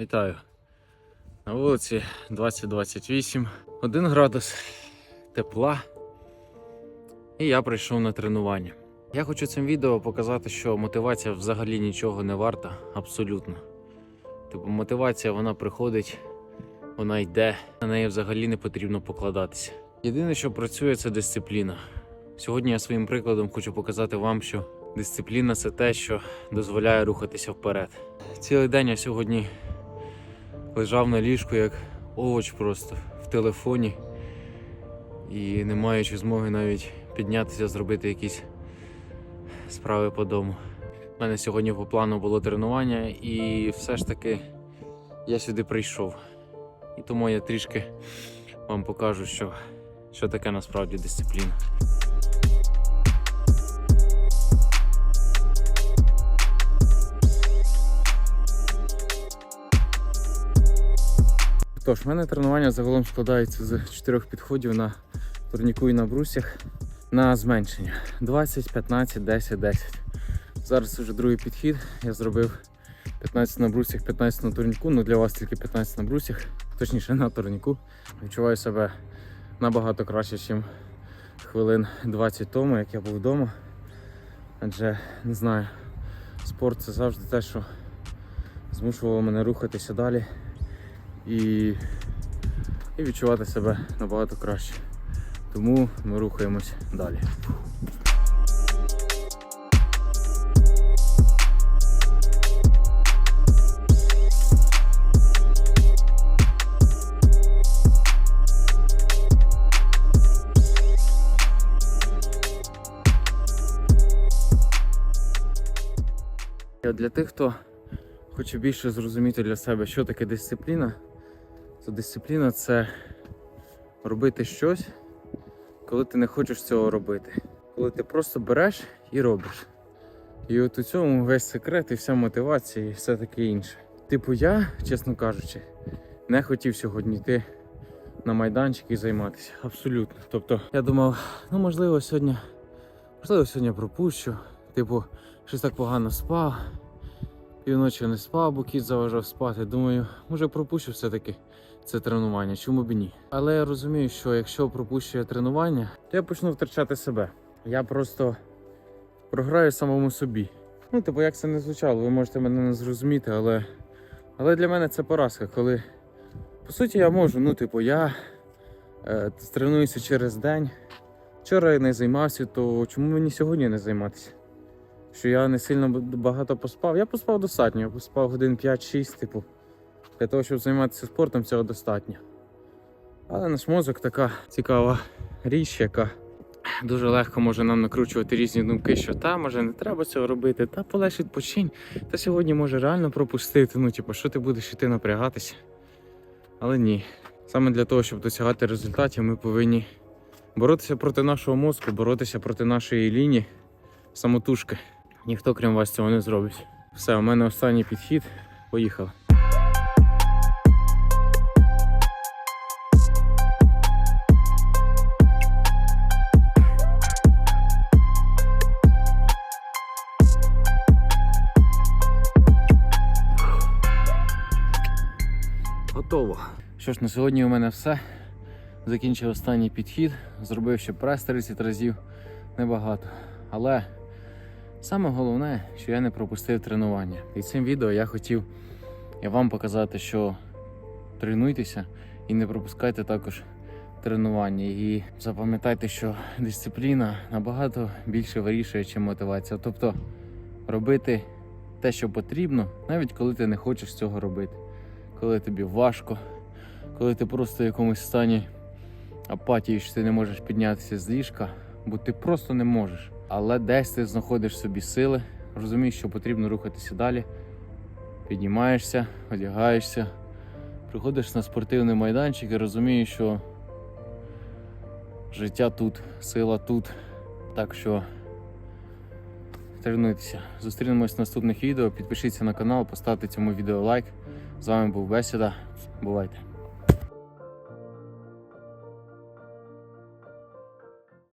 Вітаю. На вулиці 2028, 1 градус тепла. І я прийшов на тренування. Я хочу цим відео показати, що мотивація взагалі нічого не варта, абсолютно. Типу, мотивація вона приходить, вона йде, на неї взагалі не потрібно покладатися. Єдине, що працює, це дисципліна. Сьогодні я своїм прикладом хочу показати вам, що дисципліна це те, що дозволяє рухатися вперед. Цілий день я сьогодні лежав на ліжку як овоч просто в телефоні і не маючи змоги навіть піднятися, зробити якісь справи по дому. У мене сьогодні по плану було тренування, і все ж таки я сюди прийшов. І тому я трішки вам покажу, що, що таке насправді дисципліна. Тож, в мене тренування загалом складається з чотирьох підходів на турніку і на брусях на зменшення 20, 15, 10, 10. Зараз вже другий підхід. Я зробив 15 на брусях, 15 на турніку. Ну для вас тільки 15 на брусях, точніше на турніку. Відчуваю себе набагато краще, ніж хвилин 20 тому, як я був вдома. Адже не знаю, спорт це завжди те, що змушувало мене рухатися далі і, і відчувати себе набагато краще. Тому ми рухаємось далі. Для тих, хто хоче більше зрозуміти для себе, що таке дисципліна, то дисципліна це робити щось, коли ти не хочеш цього робити. Коли ти просто береш і робиш. І от у цьому весь секрет і вся мотивація і все таке інше. Типу, я, чесно кажучи, не хотів сьогодні йти на майданчик і займатися. Абсолютно. Тобто, я думав, ну можливо, сьогодні, можливо, сьогодні пропущу. Типу, щось так погано спав. Півночі не спав, бо кіт заважав спати. Думаю, може пропущу все-таки це тренування, чому б і ні. Але я розумію, що якщо пропущу я тренування, то я почну втрачати себе. Я просто програю самому собі. Ну, типу, як це не звучало, ви можете мене не зрозуміти, але, але для мене це поразка, коли по суті я можу, ну, типу, я е, тренуюся через день. Вчора я не займався, то чому мені сьогодні не займатися? Що я не сильно багато поспав. Я поспав достатньо, я поспав годин 5-6, типу. Для того, щоб займатися спортом, цього достатньо. Але наш мозок така цікава річ, яка дуже легко може нам накручувати різні думки, що та, може, не треба цього робити, та полегш відпочинь, та сьогодні може реально пропустити. Ну, типу, що ти будеш іти напрягатися? Але ні. Саме для того, щоб досягати результатів, ми повинні боротися проти нашого мозку, боротися проти нашої лінії самотужки. Ніхто, крім вас, цього не зробить. Все, у мене останній підхід. Поїхали. Готово. Що ж, на сьогодні у мене все. Закінчив останній підхід, зробив ще прес 30 разів, небагато. Але саме головне, що я не пропустив тренування. І цим відео я хотів вам показати, що тренуйтеся і не пропускайте також тренування. І запам'ятайте, що дисципліна набагато більше вирішує, ніж мотивація. Тобто робити те, що потрібно, навіть коли ти не хочеш цього робити, коли тобі важко, коли ти просто в якомусь стані апатії, що ти не можеш піднятися з ліжка, бо ти просто не можеш. Але десь ти знаходиш собі сили, розумієш, що потрібно рухатися далі. Піднімаєшся, одягаєшся, приходиш на спортивний майданчик і розумієш, що життя тут, сила тут. Так що тренуйтеся. Зустрінемось в наступних відео. Підпишіться на канал, поставте цьому відео лайк. З вами був Бесіда. Бувайте!